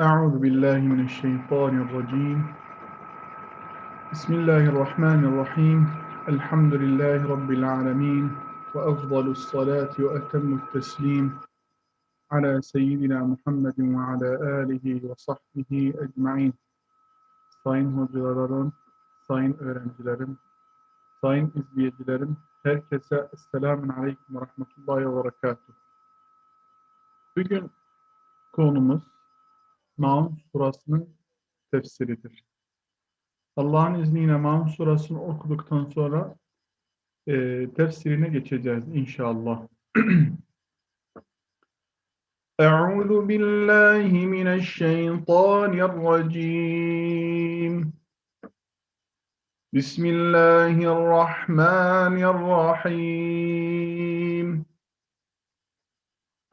أعوذ بالله من الشيطان الرجيم. بسم الله الرحمن الرحيم. الحمد لله رب العالمين وأفضل الصلاة وأتم التسليم على سيدنا محمد وعلى آله وصحبه أجمعين. Sayın hocalarım, sayın öğrencilerim, sayın izleyicilerim, herkese Esselamun Aleyküm ve Rahmetullahi ve Berekatuhu. Bugün konumuz Maun surasının tefsiridir. Allah'ın izniyle Maun surasını okuduktan sonra e, tefsirine geçeceğiz inşallah. Euzu billahi mineşşeytanirracim. Bismillahirrahmanirrahim.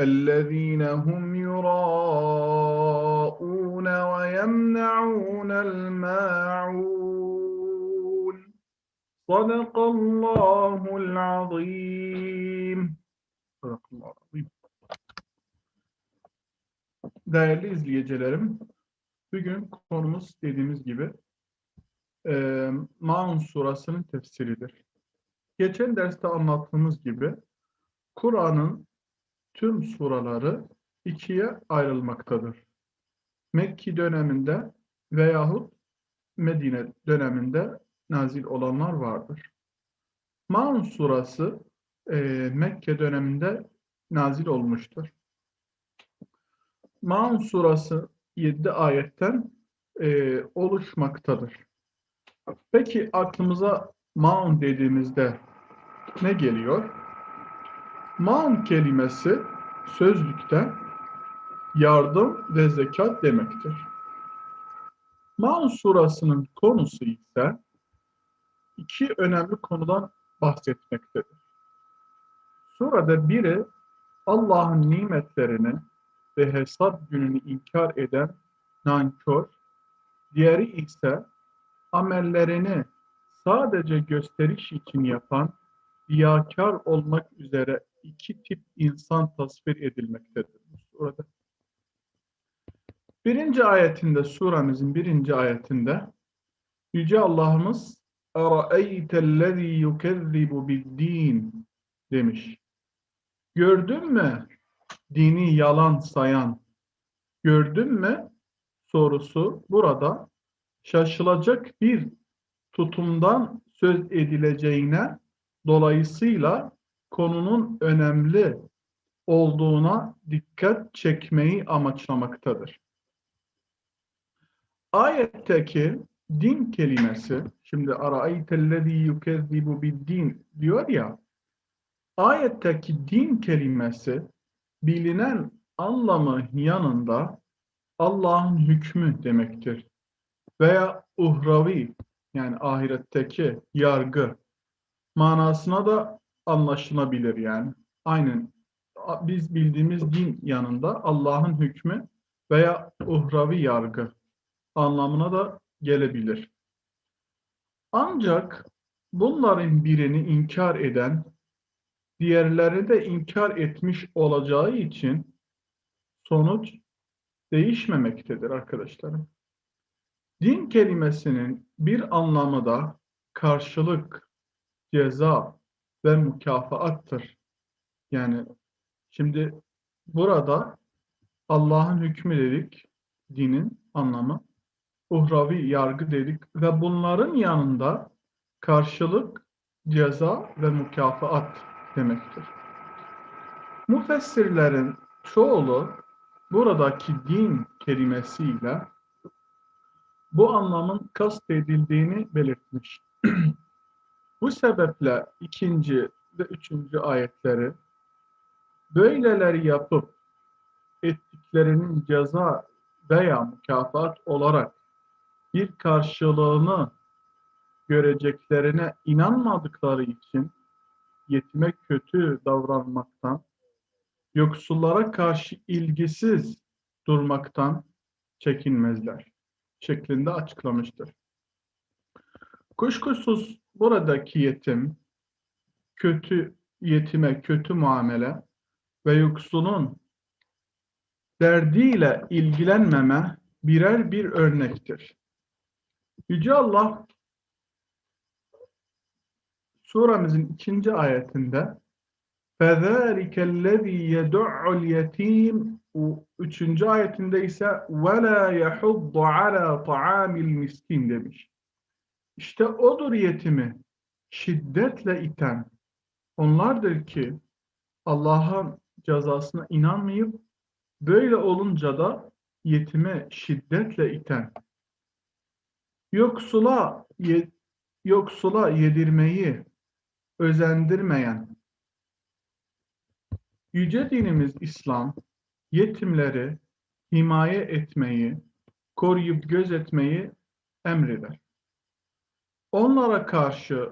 الذين هم يراءون ويمنعون الماعون صدق الله العظيم صدق الله العظيم Değerli izleyicilerim, bugün konumuz dediğimiz gibi e, Maun surasının tefsiridir. Geçen derste anlattığımız gibi Kur'an'ın tüm suraları ikiye ayrılmaktadır. Mekki döneminde veyahut Medine döneminde nazil olanlar vardır. Maun surası e, Mekke döneminde nazil olmuştur. Maun surası 7 ayetten e, oluşmaktadır. Peki aklımıza Maun dediğimizde ne geliyor? Maun kelimesi sözlükte yardım ve zekat demektir. Maun surasının konusu ise iki önemli konudan bahsetmektedir. Surada biri Allah'ın nimetlerini ve hesap gününü inkar eden nankör, diğeri ise amellerini sadece gösteriş için yapan riyakar olmak üzere iki tip insan tasvir edilmektedir burada. Birinci ayetinde, suramızın birinci ayetinde Yüce Allah'ımız اَرَأَيْتَ الَّذ۪ي يُكَذِّبُ بِالد۪ينِ demiş. Gördün mü dini yalan sayan? Gördün mü sorusu burada şaşılacak bir tutumdan söz edileceğine dolayısıyla konunun önemli olduğuna dikkat çekmeyi amaçlamaktadır. Ayetteki din kelimesi, şimdi araaytellezî yukezzibu din diyor ya, ayetteki din kelimesi bilinen anlamı yanında Allah'ın hükmü demektir. Veya uhravi yani ahiretteki yargı manasına da anlaşılabilir yani. Aynen biz bildiğimiz din yanında Allah'ın hükmü veya uhravi yargı anlamına da gelebilir. Ancak bunların birini inkar eden, diğerleri de inkar etmiş olacağı için sonuç değişmemektedir arkadaşlarım. Din kelimesinin bir anlamı da karşılık, ceza ve mükafaattır. Yani şimdi burada Allah'ın hükmü dedik, dinin anlamı, uhravi yargı dedik ve bunların yanında karşılık, ceza ve mükafat demektir. Müfessirlerin çoğulu buradaki din kelimesiyle bu anlamın kastedildiğini belirtmiş. Bu sebeple ikinci ve üçüncü ayetleri böyleleri yapıp ettiklerinin ceza veya mükafat olarak bir karşılığını göreceklerine inanmadıkları için yetime kötü davranmaktan, yoksullara karşı ilgisiz durmaktan çekinmezler şeklinde açıklamıştır. Kuşkusuz buradaki yetim, kötü yetime kötü muamele ve yoksulun derdiyle ilgilenmeme birer bir örnektir. Yüce Allah suremizin ikinci ayetinde فَذَٰلِكَ الَّذ۪ي يَدُعُّ الْيَت۪يمِ Üçüncü ayetinde ise وَلَا يَحُضُّ عَلَى طَعَامِ الْمِسْكِينَ demiş. İşte odur yetimi şiddetle iten. Onlardır ki Allah'ın cezasına inanmayıp böyle olunca da yetime şiddetle iten. Yoksula ye, yoksula yedirmeyi özendirmeyen. Yüce dinimiz İslam yetimleri himaye etmeyi, koruyup gözetmeyi emreder. Onlara karşı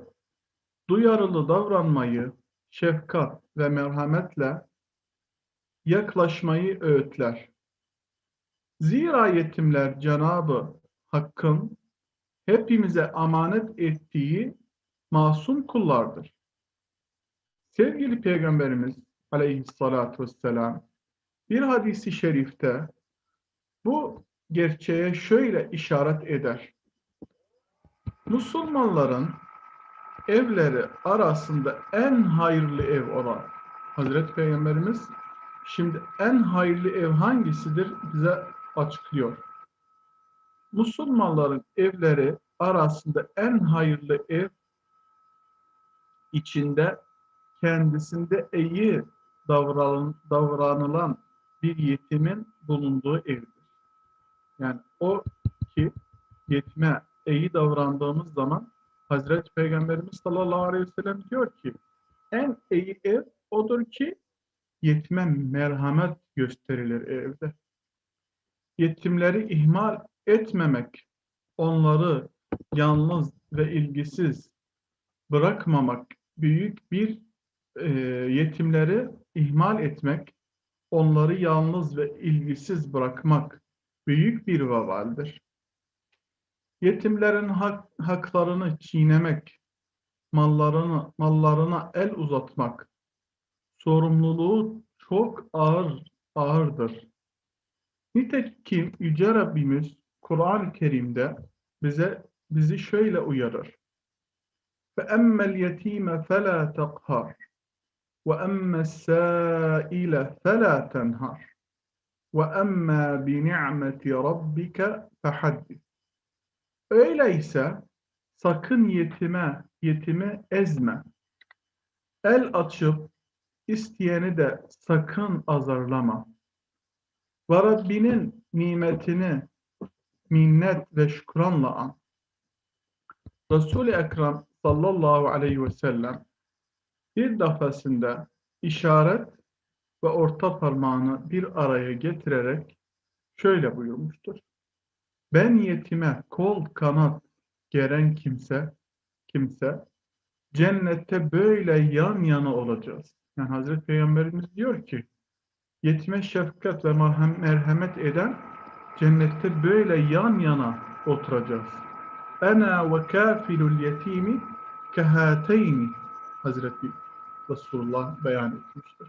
duyarlı davranmayı, şefkat ve merhametle yaklaşmayı öğütler. Zira yetimler Cenabı Hakk'ın hepimize amanet ettiği masum kullardır. Sevgili Peygamberimiz aleyhissalatu vesselam bir hadisi şerifte bu gerçeğe şöyle işaret eder. Müslümanların evleri arasında en hayırlı ev olan Hazreti Peygamberimiz şimdi en hayırlı ev hangisidir bize açıklıyor. Müslümanların evleri arasında en hayırlı ev içinde kendisinde iyi davran, davranılan bir yetimin bulunduğu evdir. Yani o ki yetime iyi davrandığımız zaman Hazreti Peygamberimiz sallallahu aleyhi ve sellem diyor ki en iyi ev odur ki yetime merhamet gösterilir evde. Yetimleri ihmal etmemek, onları yalnız ve ilgisiz bırakmamak, büyük bir e, yetimleri ihmal etmek, onları yalnız ve ilgisiz bırakmak büyük bir vabaldir. Yetimlerin hak, haklarını çiğnemek, mallarını mallarına el uzatmak sorumluluğu çok ağır ağırdır. Nitekim Yüce Rabbimiz Kur'an-ı Kerim'de bize bizi şöyle uyarır. فَأَمَّا الْيَت۪يمَ فَلَا تَقْهَرْ وَأَمَّا السَّائِلَ فَلَا تَنْهَرْ وَأَمَّا بِنِعْمَةِ رَبِّكَ فَحَدِّث Öyleyse sakın yetime, yetimi ezme. El açıp isteyeni de sakın azarlama. Ve Rabbinin nimetini minnet ve şükranla an. Resul-i Ekrem sallallahu aleyhi ve sellem bir defasında işaret ve orta parmağını bir araya getirerek şöyle buyurmuştur. Ben yetime kol kanat geren kimse, kimse cennette böyle yan yana olacağız. Yani Hazreti Peygamberimiz diyor ki yetime şefkat ve merhamet eden cennette böyle yan yana oturacağız. Ana ve kafilul yetimi kehateyni Hazreti Resulullah beyan etmiştir.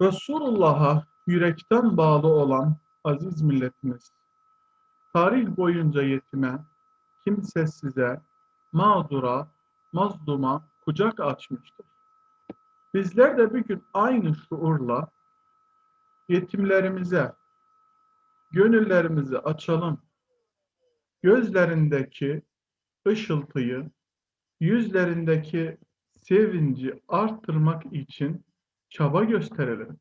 Resulullah'a yürekten bağlı olan aziz milletimiz, tarih boyunca yetime, kimsesize, mağdura, mazluma kucak açmıştır. Bizler de bir gün aynı şuurla yetimlerimize gönüllerimizi açalım. Gözlerindeki ışıltıyı, yüzlerindeki sevinci arttırmak için çaba gösterelim.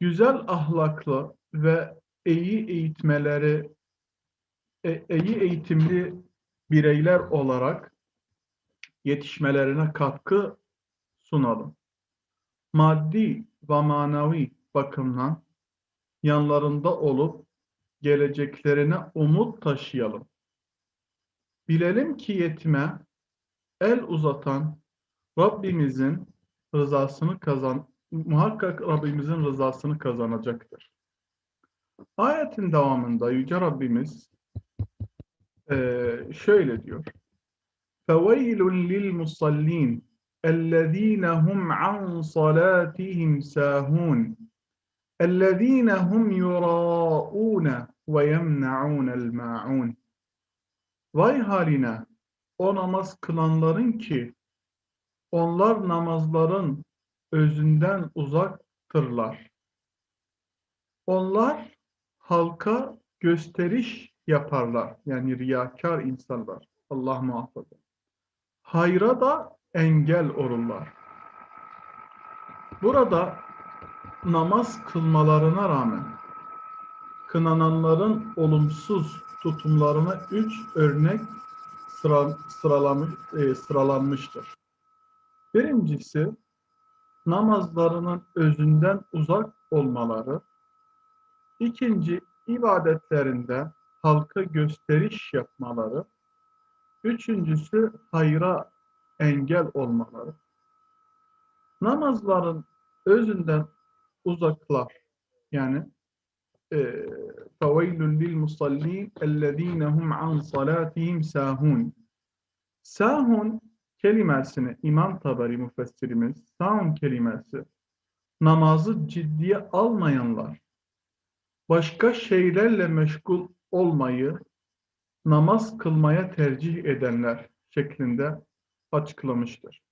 Güzel ahlaklı ve iyi eğitmeleri, e, iyi eğitimli bireyler olarak yetişmelerine katkı sunalım. Maddi ve manevi bakımdan yanlarında olup geleceklerine umut taşıyalım. Bilelim ki yetime el uzatan Rabbimizin rızasını kazan muhakkak Rabbimizin rızasını kazanacaktır. Ayetin devamında Yüce Rabbimiz eee, şöyle diyor. فَوَيْلٌ لِلْمُصَلِّينَ الَّذ۪ينَ هُمْ عَنْ صَلَاتِهِمْ سَاهُونَ الَّذ۪ينَ هُمْ يُرَاءُونَ وَيَمْنَعُونَ الْمَاعُونَ Vay haline o namaz kılanların ki onlar namazların özünden uzaktırlar. Onlar halka gösteriş yaparlar. Yani riyakar insanlar. Allah muhafaza. Hayra da engel olurlar. Burada namaz kılmalarına rağmen kınananların olumsuz tutumlarına üç örnek sıra, sıralamış, e, sıralanmıştır. Birincisi namazlarının özünden uzak olmaları. İkinci ibadetlerinde halka gösteriş yapmaları. Üçüncüsü hayra engel olmaları. Namazların özünden uzaklar. Yani فَوَيْلٌ لِلْمُصَلِّينَ الَّذ۪ينَ هُمْ عَنْ صَلَاتِهِمْ سَاهُونَ Sahun kelimesini İmam Tabari müfessirimiz sahun kelimesi namazı ciddiye almayanlar başka şeylerle meşgul olmayı namaz kılmaya tercih edenler şeklinde açıklamıştır.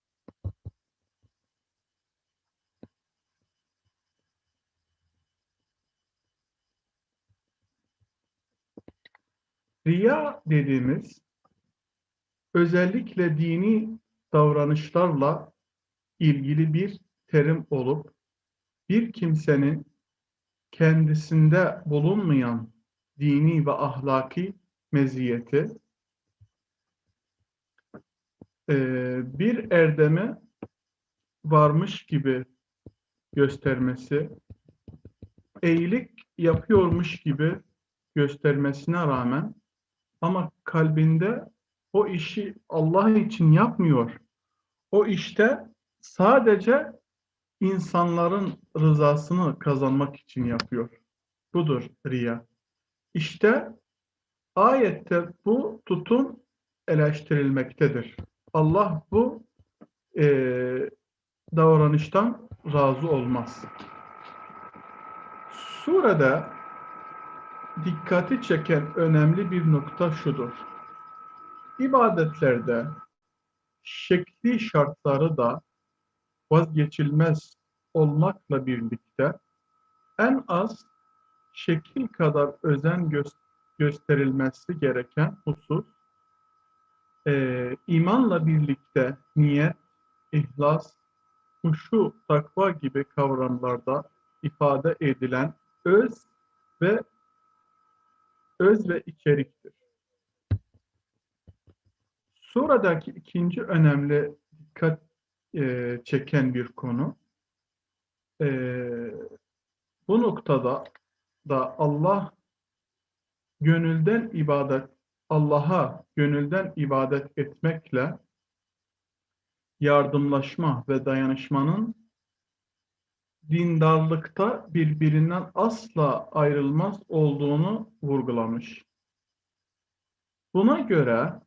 Riya dediğimiz özellikle dini davranışlarla ilgili bir terim olup bir kimsenin kendisinde bulunmayan dini ve ahlaki meziyeti e, bir erdeme varmış gibi göstermesi, eğilik yapıyormuş gibi göstermesine rağmen ama kalbinde o işi Allah için yapmıyor. O işte sadece insanların rızasını kazanmak için yapıyor. Budur riya. İşte ayette bu tutum eleştirilmektedir. Allah bu e, davranıştan razı olmaz. Surede dikkati çeken önemli bir nokta şudur. İbadetlerde şekli şartları da vazgeçilmez olmakla birlikte en az şekil kadar özen gö gösterilmesi gereken husus e, imanla birlikte niyet, ihlas, huşu, takva gibi kavramlarda ifade edilen öz ve öz ve içeriktir. Suradaki ikinci önemli dikkat e, çeken bir konu e, bu noktada da Allah gönülden ibadet Allah'a gönülden ibadet etmekle yardımlaşma ve dayanışmanın dindarlıkta birbirinden asla ayrılmaz olduğunu vurgulamış. Buna göre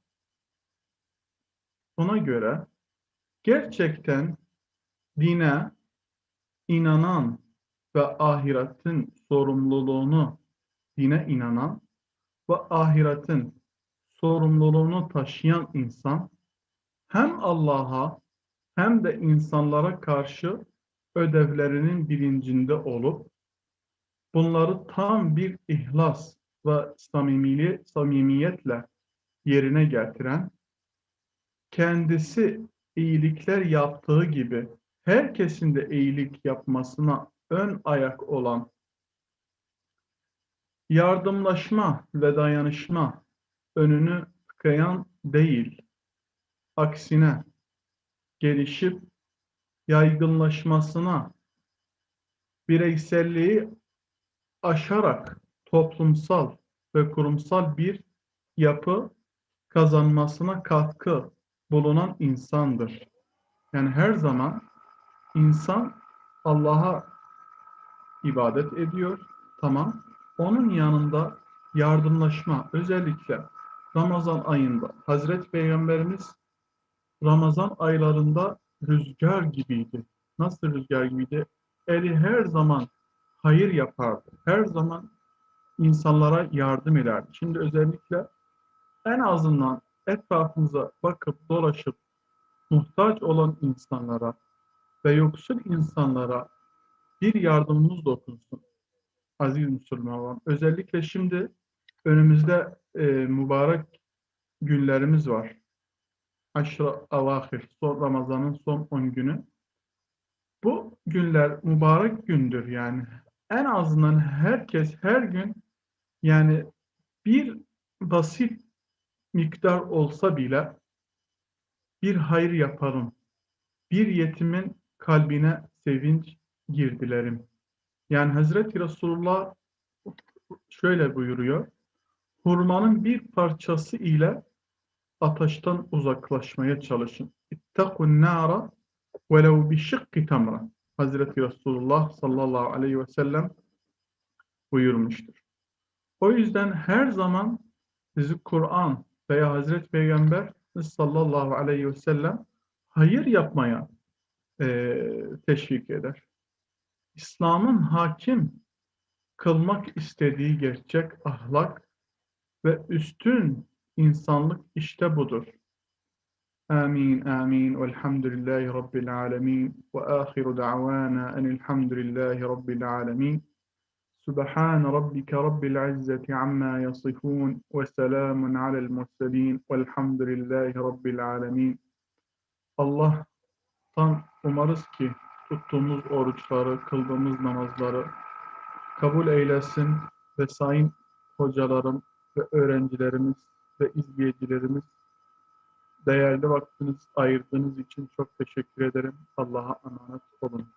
buna göre gerçekten dine inanan ve ahiretin sorumluluğunu dine inanan ve ahiretin sorumluluğunu taşıyan insan hem Allah'a hem de insanlara karşı ödevlerinin bilincinde olup bunları tam bir ihlas ve samimiyet, samimiyetle yerine getiren kendisi iyilikler yaptığı gibi herkesin de iyilik yapmasına ön ayak olan yardımlaşma ve dayanışma önünü tıkayan değil, aksine gelişip yaygınlaşmasına, bireyselliği aşarak toplumsal ve kurumsal bir yapı kazanmasına katkı bulunan insandır. Yani her zaman insan Allah'a ibadet ediyor. Tamam. Onun yanında yardımlaşma özellikle Ramazan ayında Hazreti Peygamberimiz Ramazan aylarında rüzgar gibiydi. Nasıl rüzgar gibiydi? Eli her zaman hayır yapardı. Her zaman insanlara yardım ederdi. Şimdi özellikle en azından etrafımıza bakıp dolaşıp muhtaç olan insanlara ve yoksul insanlara bir yardımımız dokunsun. Aziz Müslüman. Özellikle şimdi önümüzde e, mübarek günlerimiz var. Aşra avahir, son Ramazan'ın son 10 günü. Bu günler mübarek gündür yani. En azından herkes her gün yani bir basit miktar olsa bile bir hayır yaparım. Bir yetimin kalbine sevinç girdilerim. Yani Hazreti Resulullah şöyle buyuruyor. Hurmanın bir parçası ile ateşten uzaklaşmaya çalışın. İttakun nara velev bi şıkkı tamra. Hazreti Resulullah sallallahu aleyhi ve sellem buyurmuştur. O yüzden her zaman bizi Kur'an veya Hazreti Peygamber sallallahu aleyhi ve sellem hayır yapmaya e, teşvik eder. İslam'ın hakim kılmak istediği gerçek ahlak ve üstün insanlık işte budur. Amin, amin. Velhamdülillahi Rabbil alemin. Ve ahiru da'vana enilhamdülillahi Rabbil alemin. سبحان ربك رب العزة عما يصفون وسلام على المرسلين والحمد لله رب العالمين Allah'tan umarız ki tuttuğumuz oruçları, kıldığımız namazları kabul eylesin ve sayın hocalarım ve öğrencilerimiz ve izleyicilerimiz değerli vaktiniz ayırdığınız için çok teşekkür ederim. Allah'a emanet olun.